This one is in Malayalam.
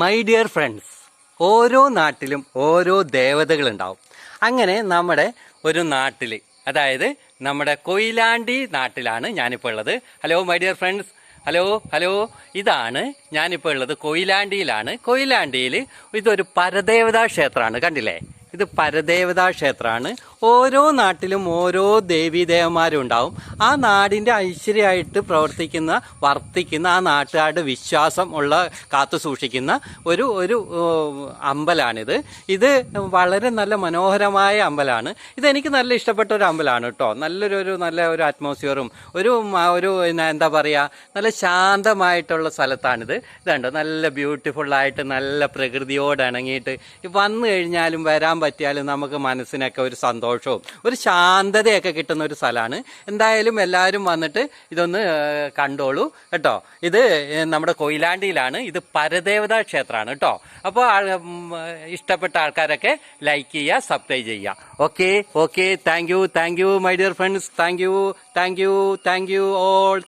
മൈ ഡിയർ ഫ്രണ്ട്സ് ഓരോ നാട്ടിലും ഓരോ ദേവതകളുണ്ടാവും. അങ്ങനെ നമ്മുടെ ഒരു നാട്ടിൽ അതായത് നമ്മുടെ കൊയിലാണ്ടി നാട്ടിലാണ് ഞാനിപ്പോൾ ഉള്ളത്. Hello my dear friends hello hello ഇതാണ് ഞാനിപ്പോൾ ഉള്ളത് കൊയിലാണ്ടിയിലാണ്. കൊയിലാണ്ടിയിൽ ഇതൊരു പരദേവതാ ക്ഷേത്രമാണ് കണ്ടില്ലേ? ഇത് പരദേവതാ ക്ഷേത്രമാണ്. ഓരോ നാട്ടിലും ഓരോ ദേവീദേവന്മാരും ഉണ്ടാവും ആ നാടിന്റെ ഐശ്വര്യമായിട്ട് പ്രവർത്തിക്കുന്ന വർത്തിക്കുന്ന ആ നാട്ടുകാരുടെ വിശ്വാസം ഉള്ള കാത്തു സൂക്ഷിക്കുന്ന ഒരു ഒരു അമ്പലാണിത്. ഇത് വളരെ നല്ല മനോഹരമായ അമ്പലമാണ് ഇതെനിക്ക് നല്ല ഇഷ്ടപ്പെട്ട ഒരു അമ്പലമാണ് കേട്ടോ നല്ലൊരു ഒരു നല്ല ഒരു അറ്റ്മോസ്ഫിയറും ഒരു ഒരു എന്താ പറയുക നല്ല ശാന്തമായിട്ടുള്ള സ്ഥലത്താണിത്. ഇതുണ്ട് നല്ല ബ്യൂട്ടിഫുള്ളായിട്ട് നല്ല പ്രകൃതിയോട് ഇണങ്ങിയിട്ട് വന്നു കഴിഞ്ഞാലും വരാൻ പറ്റിയാലും നമുക്ക് മനസ്സിനൊക്കെ ഒരു സന്തോഷവും ഒരു ശാന്തതയൊക്കെ കിട്ടുന്ന ഒരു സ്ഥലമാണ് എന്തായാലും എല്ലാവരും വന്നിട്ട് ഇതൊന്ന് കണ്ടോളൂ. കേട്ടോ? ഇത് നമ്മുടെ കൊയിലാണ്ടിയിലാണ്. ഇത് പരദേവതാ ക്ഷേത്രമാണ് കേട്ടോ? അപ്പോൾ ഇഷ്ടപ്പെട്ട ആൾക്കാരൊക്കെ ലൈക്ക് ചെയ്യുക സബ്സ്ക്രൈബ് ചെയ്യുക. Okay okay thank you thank you my dear friends thank you thank you thank you all